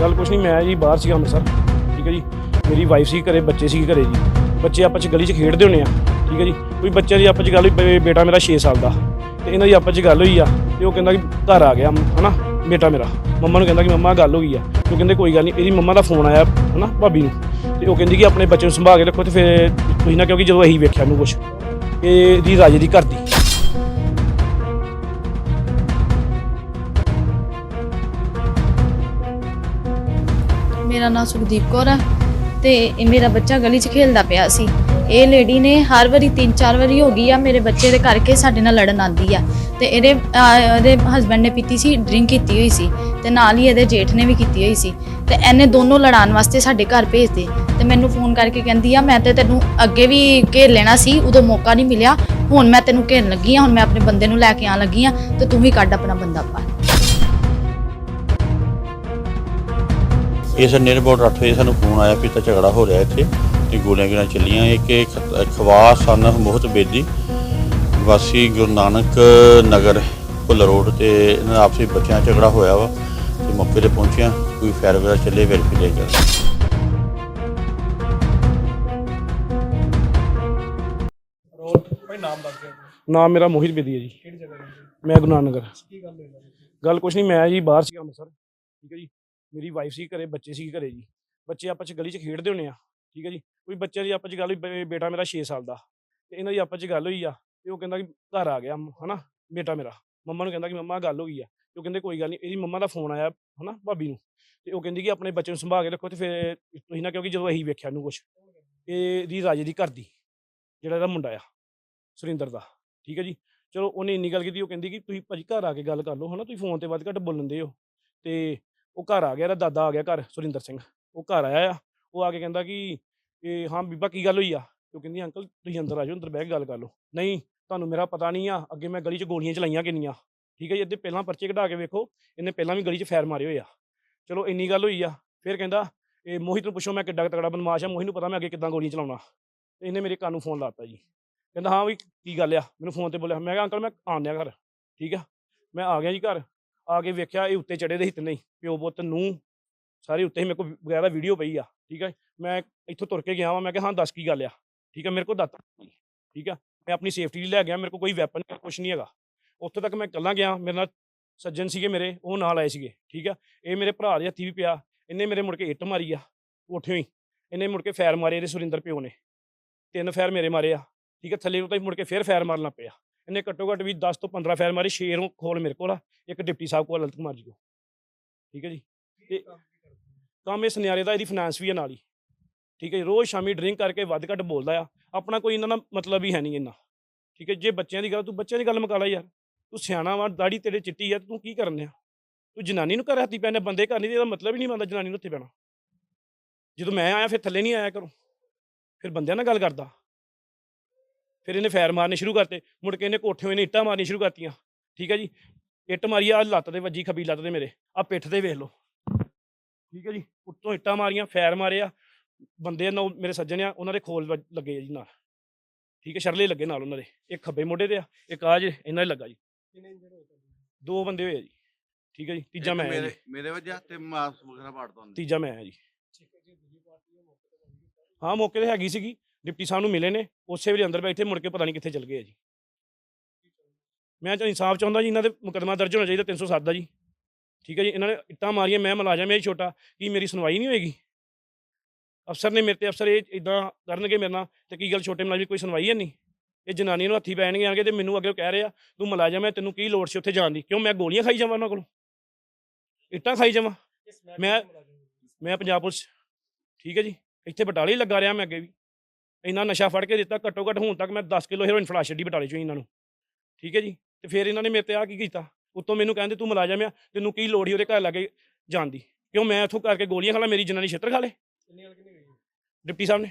ਗੱਲ ਕੁਛ ਨਹੀਂ, ਮੈਂ ਜੀ ਬਾਹਰ ਸੀਗਾ ਅੰਮ੍ਰਿਤਸਰ, ਠੀਕ ਹੈ ਜੀ। ਮੇਰੀ ਵਾਈਫ ਸੀ ਘਰੇ, ਬੱਚੇ ਸੀ ਘਰੇ ਜੀ। ਬੱਚੇ ਆਪਾਂ ਚ ਗਲੀ 'ਚ ਖੇਡਦੇ ਹੁੰਦੇ ਆ, ਠੀਕ ਹੈ ਜੀ। ਕੋਈ ਬੱਚੇ ਦੀ ਆਪਸ ਚ ਗੱਲ ਹੋਈ ਬੇਟਾ ਮੇਰਾ 6 ਸਾਲ ਦਾ ਤੇ ਇਹਨਾਂ ਦੀ ਆਪਸ ਚ ਗੱਲ ਹੋਈ ਆ ਤੇ ਉਹ ਕਹਿੰਦਾ ਕਿ ਘਰ ਆ ਗਿਆ, ਹਨਾ, ਬੇਟਾ ਮੇਰਾ। ਮੰਮਾ ਨੂੰ ਕਹਿੰਦਾ ਕਿ ਮੰਮਾ, ਗੱਲ ਹੋ ਗਈ ਆ। ਉਹ ਕਹਿੰਦੇ ਕੋਈ ਗੱਲ ਨਹੀਂ, ਇਹਦੀ ਮੰਮਾ ਦਾ ਫੋਨ ਆਇਆ, ਹਨਾ, ਭਾਬੀ ਨੂੰ। ਤੇ ਉਹ ਕਹਿੰਦੀ ਕਿ ਆਪਣੇ ਬੱਚੇ ਨੂੰ ਸੰਭਾਲ ਕੇ ਰੱਖੋ ਤੇ ਫਿਰ ਤੁਸੀਂ ਨਾ ਕਿਉਂਕਿ ਜਦੋਂ ਅਸੀਂ ਵੇਖਿਆ ਨੂੰ ਕੁਛ, ਇਹ ਇਹਦੀ ਰਾਜੇ ਦੀ ਘਰ ਦੀ। ਮੇਰਾ ਨਾਮ ਸੁਖਦੀਪ ਕੌਰ ਹੈ ਤੇ ਇਹ ਮੇਰਾ ਬੱਚਾ ਗਲੀ 'ਚ ਖੇਲਦਾ ਪਿਆ ਸੀ। ਇਹ ਲੇਡੀ ਨੇ ਹਰ ਵਾਰੀ 3-4 ਵਾਰੀ ਹੋ ਗਈ ਆ ਮੇਰੇ ਬੱਚੇ ਦੇ ਕਰਕੇ ਸਾਡੇ ਨਾਲ ਲੜਨ ਆਂਦੀ ਆ। ਤੇ ਇਹਦੇ ਅਹ, ਇਹਦੇ ਹਸਬੰਡ ਨੇ ਪੀਤੀ ਸੀ ਡਰਿੰਕ ਕੀਤੀ ਹੋਈ ਸੀ ਤੇ ਨਾਲ ਹੀ ਇਹਦੇ ਜੇਠ ਨੇ ਵੀ ਕੀਤੀ ਹੋਈ ਸੀ। ਤੇ ਇਹਨੇ ਦੋਨੋਂ ਲੜਾਉਣ ਵਾਸਤੇ ਸਾਡੇ ਘਰ ਭੇਜਦੇ ਤੇ ਮੈਨੂੰ ਫੋਨ ਕਰਕੇ ਕਹਿੰਦੀ ਆ ਮੈਂ ਤੇ ਤੈਨੂੰ ਅੱਗੇ ਵੀ ਘੇਰ ਲੈਣਾ ਸੀ ਉਦੋਂ ਮੌਕਾ ਨਹੀਂ ਮਿਲਿਆ। ਹੁਣ ਮੈਂ ਤੈਨੂੰ ਘੇਰਨ ਲੱਗੀ ਆ ਹੁਣ ਮੈਂ ਆਪਣੇ ਬੰਦੇ ਨੂੰ ਲੈ ਕੇ ਆਣ ਲੱਗੀ ਆ ਤੇ ਤੂੰ ਵੀ ਕੱਢ ਆਪਣਾ ਬੰਦਾ ਬਾਹਰ। ਇਸ ਨੀਅਰ ਅਬਾਊਟ 8 ਵਜੇ ਸਾਨੂੰ ਫੋਨ ਆਇਆ ਵੀ ਤਾਂ ਝਗੜਾ ਹੋ ਰਿਹਾ ਇੱਥੇ ਤੇ ਗੋਲੀਆਂ ਗੋਲੀਆਂ ਚੱਲੀਆਂ। ਇੱਕ ਖਵਾਸ ਸਨ ਮੋਹਤ ਬੇਦੀ ਵਾਸੀ ਗੁਰੂ ਨਾਨਕ ਨਗਰ ਭੁੱਲ ਰੋਡ ਤੇ ਇਹਨਾਂ ਦਾ ਆਪਸੀ ਬੱਚਿਆਂ 'ਚ ਝਗੜਾ ਹੋਇਆ ਵਾ ਤੇ ਮੌਕੇ ਤੇ ਪਹੁੰਚਿਆ ਕੋਈ ਫਾਇਰ ਵਗੈਰਾ ਚੱਲੇ ਵੈਰੀਫਾਈ ਭਾਈ ਨਾਮ ਮੇਰਾ ਮੋਹਿਤ ਬੇਦੀ ਹੈ ਜੀ। ਕਿਹੜੀ ਜਗ੍ਹਾ ਰਹਿੰਦੇ ਹੋ? ਮੈਂ ਗੁਰੂ ਨਾਨਕ ਨਗਰ। ਕੀ ਗੱਲ ਹੋਈ? ਗੱਲ ਕੁਛ ਨਹੀਂ ਮੈਂ ਜੀ ਬਾਹਰ ਸੀਗਾ ਅੰਮ੍ਰਿਤਸਰ। ਠੀਕ ਹੈ ਜੀ। ਮੇਰੀ ਵਾਈਫ ਸੀ ਘਰੇ, ਬੱਚੇ ਸੀ ਘਰੇ ਜੀ। ਬੱਚੇ ਆਪਸ ਚ ਗਲੀ 'ਚ ਖੇਡਦੇ ਹੁੰਦੇ ਆ, ਠੀਕ ਹੈ ਜੀ? ਕੋਈ ਬੱਚੇ ਦੀ ਆਪਾਂ ਚ ਗੱਲ ਹੋਈ ਬੇਟਾ ਮੇਰਾ 6 ਸਾਲ ਦਾ। ਤੇ ਇਹਨਾਂ ਦੀ ਆਪਾਂ ਚ ਗੱਲ ਹੋਈ ਆ, ਤੇ ਉਹ ਕਹਿੰਦਾ ਕਿ ਘਰ ਆ ਗਿਆ ਮ- ਹਨਾ, ਬੇਟਾ ਮੇਰਾ। ਮੰਮਾ ਨੂੰ ਕਹਿੰਦਾ ਕਿ ਮੰਮਾ ਗੱਲ ਹੋ ਗਈ ਆ। ਉਹ ਕਹਿੰਦੇ ਕੋਈ ਗੱਲ ਨਹੀਂ ਇਹਦੀ ਮੰਮਾ ਦਾ ਫੋਨ ਆਇਆ, ਹਨਾ, ਭਾਬੀ ਨੂੰ। ਤੇ ਉਹ ਕਹਿੰਦੀ ਕਿ ਆਪਣੇ ਬੱਚੇ ਨੂੰ ਸੰਭਾਲ ਕੇ ਰੱਖੋ ਤੇ ਫਿਰ ਤੁਸੀਂ ਨਾ ਕਿਉਂਕਿ ਜਦੋਂ ਅਸੀਂ ਵੇਖਿਆ ਨੂੰ ਕੁਛ। ਇਹ ਦੀ ਰਾਜੇ ਦੀ ਘਰ ਦੀ, ਜਿਹੜਾ ਇਹਦਾ ਮੁੰਡਾ ਆ, ਸੁਰਿੰਦਰ ਦਾ, ਠੀਕ ਹੈ ਜੀ? ਚਲੋ ਉਹਨੇ ਇੰਨੀ ਗੱਲ ਕੀਤੀ, ਉਹ ਕਹਿੰਦੀ ਕਿ ਤੁਸੀਂ ਭਾਜੀ ਘਰ ਆ ਕੇ ਗੱਲ ਕਰ ਲਓ, ਹਨਾ, ਤੁਸੀਂ ਫੋਨ ਤੇ ਵੱਧ ਘੱਟ ਬੋਲਣ ਦੇ ਹੋ। ਤੇ ਉਹ ਘਰ ਆ ਗਿਆ, ਇਹਦਾ ਦਾਦਾ ਆ ਗਿਆ ਘਰ, ਸੁਰਿੰਦਰ ਸਿੰਘ। ਉਹ ਘਰ ਆਇਆ ਆ, ਉਹ ਆ ਕੇ ਕਹਿੰਦਾ ਕਿ ਇਹ ਹਾਂ ਬੀਬਾ, ਕੀ ਗੱਲ ਹੋਈ ਆ? ਤੇ ਉਹ ਕਹਿੰਦੀ, ਅੰਕਲ, ਤੁਸੀਂ ਅੰਦਰ ਆ ਜਾਓ, ਅੰਦਰ ਬਹਿ ਕੇ ਗੱਲ ਕਰ ਲਓ। ਨਹੀਂ, ਤੁਹਾਨੂੰ ਮੇਰਾ ਪਤਾ ਨਹੀਂ ਆ, ਅੱਗੇ ਮੈਂ ਗਲੀ 'ਚ ਗੋਲੀਆਂ ਚਲਾਈਆਂ ਕਿੰਨੀਆਂ। ਠੀਕ ਹੈ ਜੀ, ਇਹਦੇ ਪਹਿਲਾਂ ਪਰਚੇ ਕਢਾ ਕੇ ਵੇਖੋ, ਇਹਨੇ ਪਹਿਲਾਂ ਵੀ ਗਲੀ 'ਚ ਫੈਰ ਮਾਰੇ ਹੋਏ ਆ। ਚਲੋ, ਇੰਨੀ ਗੱਲ ਹੋਈ ਆ। ਫਿਰ ਕਹਿੰਦਾ, ਇਹ ਮੋਹਿਤ ਨੂੰ ਪੁੱਛੋ, ਮੈਂ ਕਿੱਡਾ ਕੁ ਤਗੜਾ ਬਦਮਾਸ਼ ਆ, ਮੋਹਿਤ ਨੂੰ ਪਤਾ ਮੈਂ ਅੱਗੇ ਕਿੱਦਾਂ ਗੋਲੀਆਂ ਚਲਾਉਣਾ। ਤੇ ਇਹਨੇ ਮੇਰੇ ਕੰਨ ਨੂੰ ਫੋਨ ਲਾਤਾ ਜੀ। ਕਹਿੰਦਾ, ਹਾਂ ਵੀ ਕੀ ਗੱਲ ਆ? ਮੈਨੂੰ ਫੋਨ ਤੇ ਬੋਲਿਆ, ਮੈਂ ਕਿਹਾ, ਅੰਕਲ, ਮੈਂ ਆਉਂਦਿਆ ਘਰ। ਠੀਕ ਆ? ਮੈਂ ਆ ਗਿਆ ਜੀ ਘਰ। ਆ ਕੇ ਵੇਖਿਆ, ਇਹ ਉੱਤੇ ਚੜੇ ਦੇ ਹਿੱਤ ਨਹੀਂ, ਪਿਓ ਪੁੱਤ ਨੂੰ ਸਾਰੇ ਉੱਤੇ ਹੀ ਮੇਰੇ ਕੋਲ ਵਗੈਰਾ ਵੀਡੀਓ ਪਈ ਆ, ਠੀਕ ਹੈ ਮੈਂ ਇੱਥੋਂ ਤੁਰ ਕੇ ਗਿਆ ਵਾਂ, ਮੈਂ ਕਿਹਾ, ਹਾਂ, ਦੱਸ ਕੀ ਗੱਲ ਆ? ਠੀਕ ਆ, ਮੇਰੇ ਕੋਲ ਦੱਤ ਠੀਕ ਆ। ਮੈਂ ਆਪਣੀ ਸੇਫਟੀ ਲਈ ਲੈ ਗਿਆ, ਮੇਰੇ ਕੋਲ ਕੋਈ ਵੈਪਨ ਕੁਝ ਨਹੀਂ ਹੈਗਾ। ਉੱਥੇ ਤੱਕ ਮੈਂ ਇਕੱਲਾ ਗਿਆ, ਮੇਰੇ ਨਾਲ ਸੱਜਣ ਸੀਗੇ ਮੇਰੇ, ਉਹ ਨਾਲ ਆਏ ਸੀਗੇ, ਠੀਕ ਆ। ਇਹ ਮੇਰੇ ਭਰਾ ਦੇ ਹੱਥੀ ਵੀ ਪਿਆ, ਇਹਨੇ ਮੇਰੇ ਮੁੜ ਕੇ ਇੱਟ ਮਾਰੀ ਆ ਉੱਠਿਓ ਹੀ ਇਹਨੇ ਮੁੜ ਕੇ ਫੈਰ ਮਾਰੇ ਇਹਦੇ ਸੁਰਿੰਦਰ ਪਿਓ ਨੇ, ਤਿੰਨ ਫੈਰ ਮੇਰੇ ਮਾਰੇ ਆ, ਠੀਕ ਆ। ਥੱਲੇ ਨੂੰ ਤਾਂ ਮੁੜ ਕੇ ਫੇਰ ਫੈਰ ਮਾਰਨ ਲੱਗ ਪਿਆ ਇਹਨੇ ਘੱਟੋ ਘੱਟ ਵੀ 10 ਤੋਂ 15 ਫੈਰ ਮਾਰੇ ਸ਼ੇਰੋਂ ਖੋਲ ਮੇਰੇ ਕੋਲ ਆ ਇੱਕ ਡਿਪਟੀ ਸਾਹਿਬ ਕੋਲ ਲਲਤ ਕੁਮਾਰ ਜੀ ਕੋਲ। ਠੀਕ ਹੈ ਜੀ? ਕੀ ਕੰਮ ਇਸ ਨਿਆਰੇ ਦਾ ਇਹਦੀ ਫਾਈਨਾਂਸ ਵੀ ਹੈ ਨਾਲ ਹੀ। ਠੀਕ ਹੈ ਜੀ? ਰੋਜ਼ ਸ਼ਾਮੀ ਡਰਿੰਕ ਕਰਕੇ ਵੱਧ ਘੱਟ ਬੋਲਦਾ ਆ। ਆਪਣਾ ਕੋਈ ਇਹਨਾਂ ਦਾ ਮਤਲਬ ਹੀ ਹੈ ਨਹੀਂ ਇੰਨਾ। ਠੀਕ ਹੈ? ਜੇ ਬੱਚਿਆਂ ਦੀ ਗੱਲ ਤੂੰ ਬੱਚਿਆਂ ਦੀ ਗੱਲ ਮੁਕਾ ਲੈ ਯਾਰ। ਤੂੰ ਸਿਆਣਾ ਵਾ ਦਾੜੀ ਤੇਰੇ ਚਿੱਟੀ ਆ ਤੂੰ ਕੀ ਕਰਨ ਆ ਤੂੰ ਜਨਾਨੀ ਨੂੰ ਘਰ ਹੱਥੀ ਪੈਣੇ ਬੰਦੇ ਘਰ ਨਹੀਂ ਤੇ ਇਹਦਾ ਮਤਲਬ ਹੀ ਨਹੀਂ ਬਣਦਾ ਜਨਾਨੀ ਨੂੰ ਉੱਥੇ ਪੈਣਾ। ਜਦੋਂ ਮੈਂ ਆਇਆ ਫਿਰ ਥੱਲੇ ਨਹੀਂ ਆਇਆ ਕਰੋ ਫਿਰ ਬੰਦਿਆਂ ਨਾਲ ਗੱਲ ਕਰਦਾ। ਫਿਰ ਇਹਨੇ ਫੈਰ ਮਾਰਨੇ ਸ਼ੁਰੂ ਕਰਤੇ। ਮੁੜ ਕੇ ਇਹਨੇ ਕੋਠੇ ਇਹਨੇ ਇੱਟਾਂ ਮਾਰਨੀਆਂ ਸ਼ੁਰੂ ਕਰਤੀਆਂ। ਠੀਕ ਹੈ ਜੀ? ਇੱਟ ਮਾਰੀ ਆ ਲੱਤ ਤੇ ਵੱਜੀ ਖੱਬੀ ਲੱਤ ਤੇ ਮੇਰੇ। ਆ ਪਿੱਠ ਤੇ ਵੇਖ ਲਓ। ਠੀਕ ਹੈ ਜੀ? ਉੱਤੋਂ ਇੱਟਾਂ ਮਾਰੀਆਂ ਫੈਰ ਮਾਰੇ ਆ ਬੰਦੇ ਨਾਲ ਮੇਰੇ ਸੱਜਣ ਆ ਉਹਨਾਂ ਦੇ ਖੋਲ ਲੱਗੇ ਆ ਜੀ ਨਾਲ। ਠੀਕ ਹੈ? ਸ਼ਰਲੇ ਲੱਗੇ ਨਾਲ ਉਹਨਾਂ ਦੇ। ਇੱਕ ਖੱਬੇ ਮੋਢੇ ਤੇ ਆ ਇੱਕ ਆ ਜੇ ਇਹਨਾਂ ਦੇ ਲੱਗਾ ਜੀ? ਦੋ ਬੰਦੇ ਹੋਏ ਆ ਜੀ। ਠੀਕ ਹੈ ਜੀ? ਤੀਜਾ ਮੈਂ ਮੇਰੇ ਮੇਰੇ ਵਜ੍ਹਾ ਤੇ ਮਾਸ ਵਗੈਰਾ ਪਾੜ ਦੋ ਤੀਜਾ ਮੈਂ ਆਇਆ ਜੀ। ਠੀਕ ਹੈ ਜੀ ਦੂਜੀ ਪਾਰਟੀ ਹੈ ਮੌਕੇ ਤੇ ਪਹੁੰਚ ਗਈ। ਹਾਂ ਮੌਕੇ ਤੇ ਹੈਗੀ ਸੀਗੀ। ਡਿਪਟੀ ਸਾਹਿਬ ਨੂੰ ਮਿਲੇ ਨੇ ਉਸੇ ਵੇਲੇ ਅੰਦਰ ਬੈਠੇ ਮੁੜ ਕੇ ਪਤਾ ਨਹੀਂ ਕਿੱਥੇ ਚਲ ਗਏ ਆ ਜੀ। ਮੈਂ ਤਾਂ ਇਨਸਾਫ ਚਾਹੁੰਦਾ ਜੀ ਇਹਨਾਂ ਦੇ ਮੁਕੱਦਮਾ ਦਰਜ ਹੋਣਾ ਚਾਹੀਦਾ 307 ਦਾ ਜੀ। ਠੀਕ ਹੈ ਜੀ ਇਹਨਾਂ ਨੇ ਇੱਟਾਂ ਮਾਰੀਆਂ ਮੈਂ ਮੁਲਾਜ਼ਮ ਇਹ ਛੋਟਾ ਕੀ ਮੇਰੀ ਸੁਣਵਾਈ ਨਹੀਂ ਹੋਏਗੀ? ਅਫਸਰ ਨੇ ਮੇਰੇ ਤੇ ਅਫਸਰ ਇਹ ਇਦਾਂ ਕਰਨਗੇ ਮੇਰੇ ਨਾਲ ਤੇ ਕੀ ਗੱਲ ਛੋਟੇ ਮੁਲਾਜ਼ਮ ਕੋਈ ਸੁਣਵਾਈ ਹੈ ਨਹੀਂ? ਇਹ ਜਨਾਨੀ ਨੂੰ ਹੱਥੀ ਪੈਣਗੇ ਆਣਗੇ ਤੇ ਮੈਨੂੰ ਅੱਗੇ ਕਹਿ ਰਹੇ ਤੂੰ ਮੁਲਾਜ਼ਮ ਹੈ ਤੈਨੂੰ ਕੀ ਲੋੜ ਸੀ ਉੱਥੇ ਜਾਣ ਦੀ? ਕਿਉਂ ਮੈਂ ਗੋਲੀਆਂ ਖਾਈ ਜਾਵਾਂ ਉਹਨਾਂ ਕੋਲੋਂ? ਇੱਟਾਂ ਖਾਈ ਜਾਵਾਂ? ਮੈਂ-। ਮੈਂ ਪੰਜਾਬ ਪੁਲਿਸ ਠੀਕ ਹੈ ਜੀ ਇੱਥੇ ਬਟਾਲੇ ਲੱਗਾ ਰਿਹਾ ਮੈਂ ਅੱਗੇ ਵੀ। ਇੰਨਾ ਨਸ਼ਾ ਫੜ ਕੇ ਦਿੱਤਾ ਘੱਟੋ ਘੱਟ ਹੁਣ ਤੱਕ ਮੈਂ 10 ਕਿਲੋ ਹੈਰੋਇਨ ਫੜਾ ਛੱਡੀ ਬਟਾਲੇ ਚੋਂ ਇਹਨਾਂ ਨੂੰ। ਠੀਕ ਹੈ ਜੀ? ਤੇ ਫਿਰ ਇਹਨਾਂ ਨੇ ਮੇਰੇ ਤੇ ਆ ਕੀ ਕੀਤਾ? ਉੱਤੋਂ ਮੈਨੂੰ ਕਹਿੰਦੇ ਤੂੰ ਮੁਲਾਜ਼ਮ ਆ ਤੈਨੂੰ ਕੀ ਲੋੜ ਹੀ ਉਹਦੇ ਘਰ ਲਾਗੇ ਜਾਣ ਦੀ? ਕਿਉਂ ਮੈਂ ਇੱਥੋਂ ਕਰਕੇ ਗੋਲੀਆਂ ਖਾ ਲਾਂ ਮੇਰੀ ਜਨਾਨੀ ਛਿੱਤਰ ਖਾ ਲੇ? ਡਿਪਟੀ ਸਾਹਿਬ ਨੇ।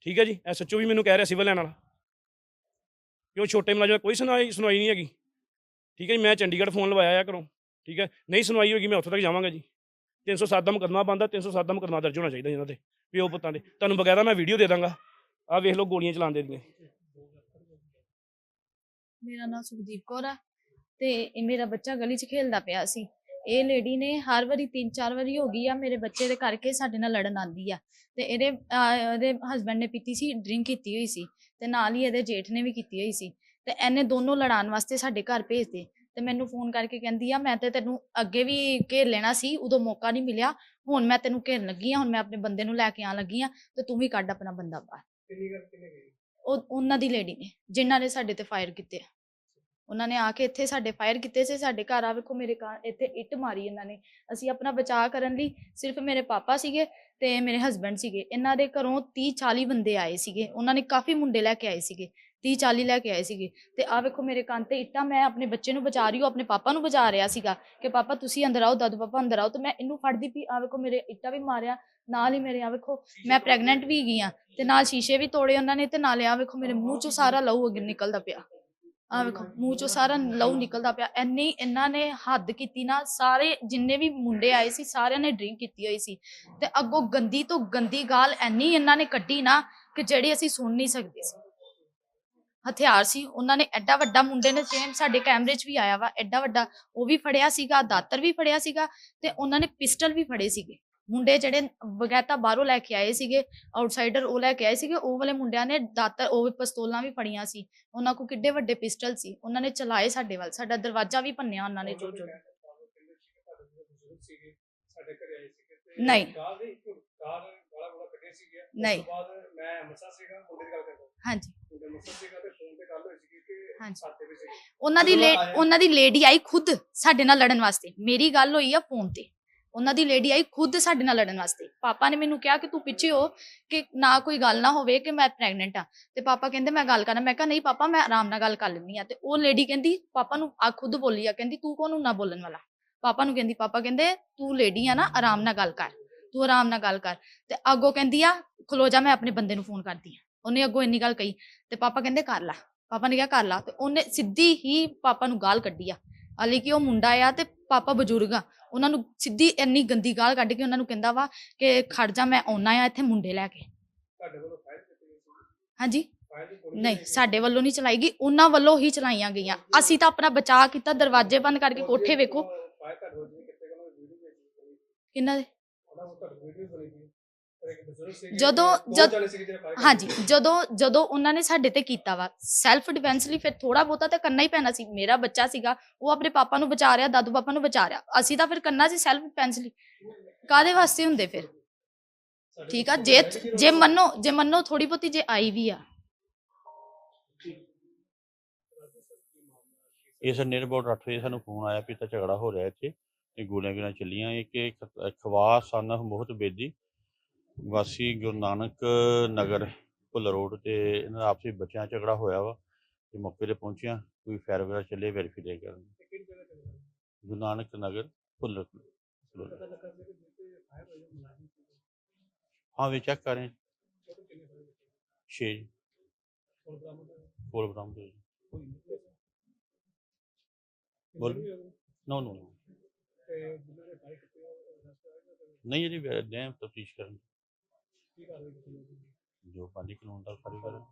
ਠੀਕ ਹੈ ਜੀ? ਐਸਐਚਓ ਵੀ ਮੈਨੂੰ ਕਹਿ ਰਿਹਾ ਸਿਵਲ ਲੈਣ ਵਾਲਾ। ਕਿਉਂ ਛੋਟੇ ਮੁਲਾਜ਼ਮ ਕੋਈ ਸੁਣਵਾਈ ਸੁਣਵਾਈ ਨਹੀਂ ਹੈਗੀ? ਠੀਕ ਹੈ ਜੀ? ਮੈਂ ਚੰਡੀਗੜ੍ਹ ਫੋਨ ਲਵਾਇਆ ਆ ਘਰੋਂ। ਠੀਕ ਹੈ? ਨਹੀਂ ਸੁਣਵਾਈ ਹੋਏਗੀ ਮੈਂ ਉੱਥੋਂ ਤੱਕ ਜਾਵਾਂਗਾ ਜੀ। 307 ਦਾ ਮੁਕੱਦਮਾ ਬੰਦਾ 307 ਦਾ ਮੁਕੱਦਮਾ ਦਰਜ ਹੋਣਾ ਚਾਹੀਦਾ ਇਹਨਾਂ ਤੇ। ਪਿਓ ਪੁੱਤਾਂ ਦੇ ਤੁਹਾਨੂੰ ਬਕਾਇਦਾ ਮੈਂ ਵੀਡੀਓ ਦੇ ਦਾਂਗਾ। ਆਹ ਵੇਖ ਲਓ ਗੋਲੀਆਂ ਚਲਾਉਂਦੇ ਦੀਆਂ ਮੇਰਾ ਨਾਮ ਸੁਖਦੀਪ ਕੌਰ ਹੈ ਤੇ ਇਹ ਮੇਰਾ ਬੱਚਾ ਗਲੀ 'ਚ ਖੇਲਦਾ ਪਿਆ ਸੀ। ਇਹ ਲੇਡੀ ਨੇ ਹਰ ਵਾਰੀ ਤਿੰਨ ਚਾਰ ਵਾਰੀ ਹੋ ਗਈ ਆ, ਮੇਰੇ ਬੱਚੇ ਦੇ ਕਰਕੇ ਸਾਡੇ ਨਾਲ ਲੜਨ ਆਂਦੀ ਆ। ਤੇ ਇਹਦੇ ਇਹਦੇ ਹਸਬੰਡ ਨੇ ਪੀਤੀ ਸੀ ਡਰਿੰਕ ਕੀਤੀ ਹੋਈ ਸੀ ਤੇ ਨਾਲ ਹੀ ਇਹਦੇ ਜੇਠ ਨੇ ਵੀ ਕੀਤੀ ਹੋਈ ਸੀ। ਤੇ ਇਹਨੇ ਦੋਨੋਂ ਲੜਾਉਣ ਵਾਸਤੇ ਸਾਡੇ ਘਰ ਭੇਜਦੇ ਤੇ ਮੈਨੂੰ ਫੋਨ ਕਰਕੇ ਕਹਿੰਦੀ ਆ ਮੈਂ ਤੇ ਤੈਨੂੰ ਅੱਗੇ ਵੀ ਘੇਰ ਲੈਣਾ ਸੀ ਉਦੋਂ ਮੌਕਾ ਨਹੀਂ ਮਿਲਿਆ। ਹੁਣ ਮੈਂ ਤੈਨੂੰ ਘੇਰਨ ਲੱਗੀ ਆ ਹੁਣ ਮੈਂ ਆਪਣੇ ਬੰਦੇ ਨੂੰ ਲੈ ਕੇ ਆਣ ਲੱਗੀ ਆ ਤੇ ਤੂੰ ਵੀ ਕੱਢ ਆਪਣਾ ਬੰਦਾ ਬਾਹਰ। ਕਿੰਨੀ ਗਈ ਉਹ ਉਹਨਾਂ ਦੀ ਲੇਡੀ ਨੇ ਜਿਨ੍ਹਾਂ ਨੇ ਸਾਡੇ ਤੇ ਫਾਇਰ ਕੀਤੇ ਆ। ਉਹਨਾਂ ਨੇ ਆ ਕੇ ਇੱਥੇ ਸਾਡੇ ਫਾਇਰ ਕੀਤੇ ਸੀ ਸਾਡੇ ਘਰ ਆ ਵੇਖੋ ਮੇਰੇ ਘਰ ਇੱਥੇ ਇੱਟ ਮਾਰੀ ਇਹਨਾਂ ਨੇ। ਅਸੀਂ ਆਪਣਾ ਬਚਾਅ ਕਰਨ ਲਈ ਸਿਰਫ ਮੇਰੇ ਪਾਪਾ ਸੀਗੇ ਤੇ ਮੇਰੇ ਹਸਬੰਡ ਸੀਗੇ। ਇਹਨਾਂ ਦੇ ਘਰੋਂ 30 40 ਬੰਦੇ ਆਏ ਸੀਗੇ। ਉਹਨਾਂ ਨੇ ਕਾਫੀ ਮੁੰਡੇ ਲੈ ਕੇ ਆਏ ਸੀਗੇ। 30 40 ਲੈ ਕੇ ਆਏ ਸੀਗੇ। ਤੇ ਆ ਵੇਖੋ ਮੇਰੇ ਕੰਨ ਤੇ ਇੱਟਾਂ ਮੈਂ ਆਪਣੇ ਬੱਚੇ ਨੂੰ ਬਚਾ ਰਹੀ ਹਾਂ ਆਪਣੇ ਪਾਪਾ ਨੂੰ ਬਚਾ ਰਿਹਾ ਸੀਗਾ ਕਿ ਪਾਪਾ ਤੁਸੀਂ ਅੰਦਰ ਆਓ ਦਾਦੂ ਪਾਪਾ ਅੰਦਰ ਆਓ। ਤੇ ਮੈਂ ਇਹਨੂੰ ਫੜਦੀ ਪਈ ਆ ਵੇਖੋ ਮੇਰੇ ਇੱਟਾਂ ਵੀ ਮਾਰਿਆ ਨਾਲ ਹੀ ਮੇਰੇ ਆ ਵੇਖੋ ਮੈਂ ਪ੍ਰੈਗਨੈਂਟ ਵੀ ਗਈ ਆ ਤੇ ਨਾਲ ਸ਼ੀਸ਼ੇ ਵੀ ਤੋੜੇ ਉਹਨਾਂ ਨੇ ਤੇ ਨਾਲੇ ਆ ਵੇਖੋ ਮੇਰੇ ਮੂੰਹ ਚੋਂ ਸਾਰਾ ਲਹੂ ਅੱਗੇ ਨਿਕਲਦਾ ਪਿਆ। ਆ ਵੇਖੋ ਮੂੰਹ ਚੋਂ ਸਾਰਾ ਲਹੂ ਨਿਕਲਦਾ ਪਿਆ। ਇੰਨੀ ਇਹਨਾਂ ਨੇ ਹੱਦ ਕੀਤੀ ਨਾ ਸਾਰੇ ਜਿੰਨੇ ਵੀ ਮੁੰਡੇ ਆਏ ਸੀ ਸਾਰਿਆਂ ਨੇ ਡਰਿੰਕ ਕੀਤੀ ਹੋਈ ਸੀ। ਤੇ ਅੱਗੋਂ ਗੰਦੀ ਤੋਂ ਗੰਦੀ ਗਾਲ ਇੰਨੀ ਇਹਨਾਂ ਨੇ ਕੱਢੀ ਨਾ ਕਿ ਜਿਹੜੀ ਅਸੀਂ ਸੁਣ ਨਹੀਂ ਸਕਦੇ ਸੀ। ਹਥਿਆਰ ਸੀ ਉਹਨਾਂ ਨੇ ਐਡਾ ਵੱਡਾ ਮੁੰਡੇ ਨੇ ਸੇਮ ਸਾਡੇ ਕੈਮਰੇ 'ਚ ਵੀ ਆਇਆ ਵਾ ਐਡਾ ਵੱਡਾ ਉਹ ਵੀ ਫੜਿਆ ਸੀਗਾ ਦਾਤਰ ਵੀ ਫੜਿਆ ਸੀਗਾ ਤੇ ਉਹਨਾਂ ਨੇ ਪਿਸਟਲ ਵੀ ਫੜੇ ਸੀਗੇ। ਮੁੰਡੇ ਜਿਹੜੇ ਬਗੈਤਾ ਬਾਹਰੋਂ ਲੈ ਕੇ ਆਏ ਸੀਗੇ ਆਊਟਸਾਈਡਰ ਉਹ ਲੈ ਕੇ ਆਏ ਸੀਗੇ ਉਹ ਵਾਲੇ ਮੁੰਡਿਆਂ ਨੇ ਦਾਤਰ ਉਹ ਪਿਸਤੌਲਾਂ ਵੀ ਫੜੀਆਂ ਸੀ। ਉਹਨਾਂ ਕੋਲ ਕਿੱਡੇ ਵੱਡੇ ਪਿਸਟਲ ਸੀ ਉਹਨਾਂ ਨੇ ਚਲਾਏ ਸਾਡੇ ਵੱਲ ਸਾਡਾ ਦਰਵਾਜ਼ਾ ਵੀ ਭੰਨਿਆ ਉਹਨਾਂ ਨੇ ਜੋ ਜੋ ਨਹੀਂ। ਨਹੀਂ। ਹਾਂਜੀ ਮੁੰਡੇ ਅੰਮ੍ਰਿਤਸਰ ਸੀਗਾ ਤੇ ਫੋਨ ਤੇ ਗੱਲ ਹੋਈ ਸੀ ਕਿ ਹਾਂਜੀ। ਉਹਨਾਂ ਦੀ ਲੇ ਉਹਨਾਂ ਦੀ ਲੇਡੀ ਆਈ ਖੁਦ ਸਾਡੇ ਨਾਲ ਲੜਨ ਵਾਸਤੇ। ਮੇਰੀ ਗੱਲ ਹੋਈ ਆ ਫੋਨ ਤੇ। ਉਹਨਾਂ ਦੀ ਲੇਡੀ ਆਈ ਖੁਦ ਸਾਡੇ ਨਾਲ ਲੜਨ ਵਾਸਤੇ। ਪਾਪਾ ਨੇ ਮੈਨੂੰ ਕਿਹਾ ਕਿ ਤੂੰ ਪਿੱਛੇ ਹੋ ਕਿ ਨਾ ਕੋਈ ਗੱਲ ਨਾ ਹੋਵੇ ਕਿ ਮੈਂ ਪ੍ਰੈਗਨੈਂਟ ਆ। ਤੇ ਪਾਪਾ ਕਹਿੰਦੇ ਮੈਂ ਗੱਲ ਕਰਨਾ। ਮੈਂ ਕਿਹਾ ਨਹੀਂ ਪਾਪਾ ਮੈਂ ਆਰਾਮ ਨਾਲ ਗੱਲ ਕਰ ਲੈਂਦੀ ਆ। ਤੇ ਉਹ ਲੇਡੀ ਕਹਿੰਦੀ ਪਾਪਾ ਨੂੰ ਆ ਖੁਦ ਬੋਲੀ ਆ। ਕਹਿੰਦੀ ਤੂੰ ਕੌਣ ਨਾ ਬੋਲਣ ਵਾਲਾ? ਪਾਪਾ ਨੂੰ ਕਹਿੰਦੀ ਪਾਪਾ ਕਹਿੰਦੇ ਤੂੰ ਲੇਡੀ ਆ ਨਾ ਆਰਾਮ ਨਾਲ ਗੱਲ ਕਰ। ਤੂੰ ਆਰਾਮ ਨਾਲ ਗੱਲ ਕਰ। ਤੇ ਅੱਗੋਂ ਕਹਿੰਦੀ ਆ ਖਲੋ ਜਾ ਮੈਂ ਆਪਣੇ ਬੰਦੇ ਨੂੰ ਫੋਨ ਕਰਦੀ ਆ। ਉਹਨੇ ਅੱਗੋਂ ਇੰਨੀ ਗੱਲ ਕਹੀ। ਤੇ ਪਾਪਾ ਕਹਿੰਦੇ ਕਰ ਲਾ। ਪਾਪਾ ਨੇ ਕਿਹਾ ਕਰ ਲਾ। ਤੇ ਉਹਨੇ ਸਿੱਧੀ ਹੀ ਪਾਪਾ ਨੂੰ ਗਾਲ ਕੱਢੀ ਆ। ਹਾਲੇ ਕਿ ਉਹ ਮੁੰਡਾ ਆ ਤੇ ਪਾਪਾ ਬਜ਼ੁਰਗ ਆ। ਉਹਨਾਂ ਨੂੰ ਸਿੱਧੀ ਇੰਨੀ ਗੰਦੀ ਗਾਲ ਕੱਢ ਕੇ ਉਹਨਾਂ ਨੂੰ ਕਹਿੰਦਾ ਵਾ ਕਿ ਖੜ ਜਾ ਮੈਂ ਆਉਣਾ ਆ ਇੱਥੇ ਮੁੰਡੇ ਲੈ ਕੇ। ਤੁਹਾਡੇ ਵੱਲੋਂ ਫਾਇਰ ਕੀਤੀ ਗਈ ਸੀ? ਹਾਂਜੀ। ਨਹੀਂ। ਸਾਡੇ ਵੱਲੋਂ ਨਹੀਂ ਚਲਾਈ ਗਈ ਉਹਨਾਂ ਵੱਲੋਂ ਹੀ ਚਲਾਈਆਂ ਗਈਆਂ। ਅਸੀਂ ਤਾਂ ਆਪਣਾ ਬਚਾਅ ਕੀਤਾ ਦਰਵਾਜ਼ੇ ਬੰਦ ਕਰਕੇ ਕੋਠੇ ਵੇਖੀ। ਕਿੰਨਾ ਦੇ? ਜਦੋਂ- ਜਦ- ਹਾਂਜੀ। ਜਦੋਂ ਜਦੋਂ ਉਹਨਾਂ ਨੇ ਸਾਡੇ ਤੇ ਕੀਤਾ ਵਾ ਸੈਲਫ ਡਿਫੈਂਸ ਲਈ ਫਿਰ ਥੋੜਾ ਬਹੁਤਾ ਤਾਂ ਕਰਨਾ ਹੀ ਪੈਣਾ ਸੀ। ਮੇਰਾ ਬੱਚਾ ਸੀਗਾ ਉਹ ਆਪਣੇ ਪਾਪਾ ਨੂੰ ਬਚਾ ਰਿਹਾ ਦਾਦੂ ਪਾਪਾ ਨੂੰ ਬਚਾ ਰਿਹਾ। ਅਸੀਂ ਤਾਂ ਫਿਰ ਕਰਨਾ ਸੀ ਸੈਲਫ ਡਿਫੈਂਸ ਲਈ। ਕਾਦੇ ਵਾਸਤੇ ਹੁੰਦੇ ਫਿਰ? ਠੀਕ ਆ ਜੇ ਜੇ ਮੰਨੋ ਜੇ ਮੰਨੋ ਥੋੜੀ ਬਹੁਤੀ ਜੇ ਆਈ ਵੀ ਆ। ਇਸ 8 ਵਜੇ ਸਾਨੂੰ ਫੋਨ ਆਇਆ ਵੀ ਤਾਂ ਝਗੜਾ ਹੋ ਰਿਹਾ ਇੱਥੇ। ਤੇ ਗੋਲੀਆਂ ਗੋਲੀਆਂ ਚੱਲੀਆਂ ਇੱਕ ਇਹ ਖ- ਖਵਾਸ ਸਨ ਬਹੁਤ ਬੇਦੀ। ਵਾਸੀ ਗੁਰੂ ਨਾਨਕ ਨਗਰ ਭੁੱਲਰ ਰੋਡ ਤੇ ਇਹਨਾਂ ਦਾ ਆਪਸੀ ਬੱਚਿਆਂ ਝਗੜਾ ਹੋਇਆ ਵਾ ਤੇ ਮੌਕੇ ਤੇ ਪਹੁੰਚਿਆ ਕੋਈ ਫਾਇਰ ਵਗੈਰਾ ਚੱਲੇ ਵੈਰੀਫਾਈ ਕਰਨ? ਗੁਰੂ ਨਾਨਕ ਨਗਰ ਸੀ ਹਾਂ ਵੀ ਚੈੱਕ ਕਰ ਰਹੇ 6 ਕੋਲ ਬਰਾਮਦ ਬੋਲ। ਨੋ ਨੋ ਨਹੀਂ ਜਿਹੜੀ ਡੈਮ ਤਫਤੀਸ਼ ਕਰਨ। ਕੀ ਕਾਰਵਾਈ ਕੀਤੀ ਜਾਊਗੀ? ਜੋ ਪਾਲੀ ਕਾਨੂੰਨ ਦਾ ਕਾਰਵਾਈ ਕਰਨ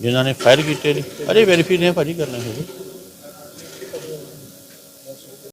ਜਿਨ੍ਹਾਂ ਨੇ ਫਾਇਰ ਕੀਤੇ ਨੇ ਅਰੇ ਵੈਰੀਫਾਈ ਨੇ ਭਾਜੀ ਕਰਨਾ ਹੈ